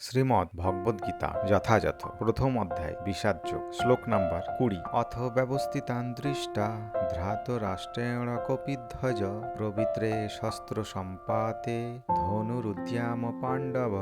শ্রীমদ্ ভগবদ্গীতা যথাযথ। প্রথম অধ্যায় বিষাদযোগ শ্লোক নাম্বার কুড়ি। অথ ব্যবস্থিতান দৃষ্টা ধ্রাত রাষ্ট্রেণ কপিধ্বজ প্রবিত্রে শস্ত্র সম্পাতে ধনুরুদ্যাম পাণ্ডব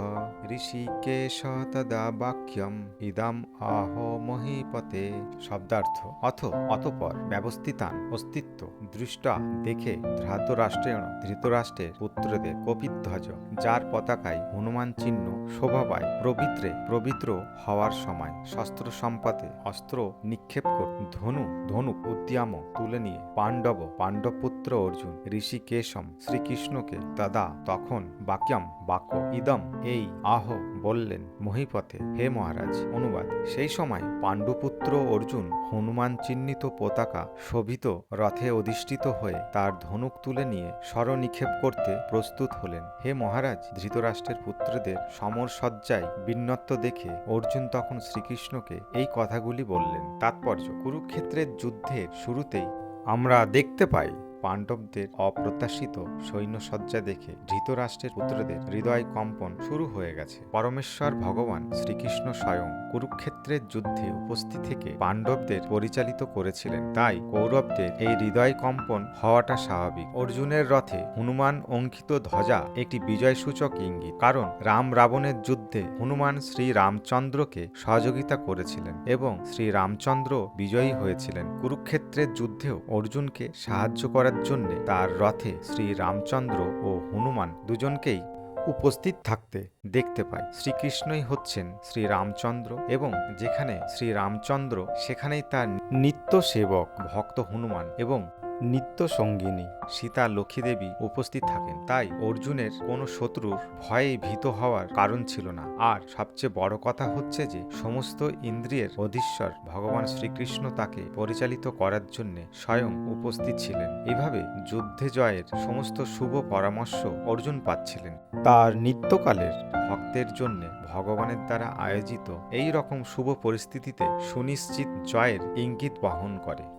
ঋষিকেশ তদা বাক্যম ইদম আহ মহিপতে। শব্দার্থ, অথ অতপর ব্যবস্থিতান অস্তিত্ব দৃষ্টা দেখে ধ্রাতরাষ্ট্রেণ ধৃতরাষ্ট্রের পুত্রদের কপিধ্বজ, যার পতাকায় হনুমান চিহ্ন শোভা পায় প্রবিত্রে পবিত্র হওয়ার সময় শস্ত্র সম্পাতে অস্ত্র নিক্ষেপ কর ধনু ধনুক উদ্যাম তুলে নিয়ে পাণ্ডব, পাণ্ডবপুত্র অর্জুন, ঋষিকেশম শ্রীকৃষ্ণকে তদা তখন বাক্যম বাক্য ইদম এই আহ বললেন মহিপথে, হে মহারাজ, অনুবাদ। সেই সময় পাণ্ডুপুত্র অর্জুন হনুমান চিহ্নিত পতাকা শোভিত রথে অধিষ্ঠিত হয়ে তার ধনুক তুলে নিয়ে স্বরনিক্ষেপ করতে প্রস্তুত হলেন। হে মহারাজ, ধৃতরাষ্ট্রের পুত্রদের সমর সজ্জায় বিন্নত্ব দেখে অর্জুন তখন শ্রীকৃষ্ণকে এই কথাগুলি বললেন। তাৎপর্য, কুরুক্ষেত্রের যুদ্ধের শুরুতেই আমরা দেখতে পাই পাণ্ডবদের অপ্রত্যাশিত সৈন্যসজ্জা দেখে ধৃতরাষ্ট্রের পুত্রদের হৃদয় কম্পন শুরু হয়ে গেছে। পরমেশ্বর ভগবান শ্রীকৃষ্ণ স্বয়ং কুরুক্ষেত্রের যুদ্ধে উপস্থিত থেকে পাণ্ডবদের পরিচালিত করেছিলেন। তাই কৌরবদের এই হৃদয় কম্পন হওয়াটা স্বাভাবিক। অর্জুনের রথে হনুমান অঙ্কিত ধ্বজা একটি বিজয়সূচক ইঙ্গিত, কারণ রাম রাবণের যুদ্ধে হনুমান শ্রী রামচন্দ্রকে সহযোগিতা করেছিলেন এবং শ্রী রামচন্দ্র বিজয়ী হয়েছিলেন। কুরুক্ষেত্রের যুদ্ধেও অর্জুনকে সাহায্য করার জন্য তার রথে শ্রী রামচন্দ্র ও হনুমান দুজনকেই উপস্থিত থাকতে দেখতে পাই শ্রীকৃষ্ণই হচ্ছেন শ্রী রামচন্দ্র এবং যেখানে শ্রী রামচন্দ্র, সেখানেই তার নিত্য সেবক ভক্ত হনুমান এবং নিত্য সঙ্গিনী সীতা লক্ষ্মী দেবী উপস্থিত থাকেন। তাই অর্জুনের কোনো শত্রুর ভয়ে ভীত হওয়ার কারণ ছিল না। আর সবচেয়ে বড় কথা হচ্ছে যে, সমস্ত ইন্দ্রিয়ের অধীশ্বর ভগবান শ্রীকৃষ্ণ তাকে পরিচালিত করার জন্য স্বয়ং উপস্থিত ছিলেন। এভাবে যুদ্ধে জয়ের সমস্ত শুভ পরামর্শ অর্জুন পাচ্ছিলেন। তার নিত্যকালের ভক্তের জন্য ভগবানের দ্বারা আয়োজিত এই রকম শুভ পরিস্থিতিতে সুনিশ্চিত জয়ের ইঙ্গিত বহন করে।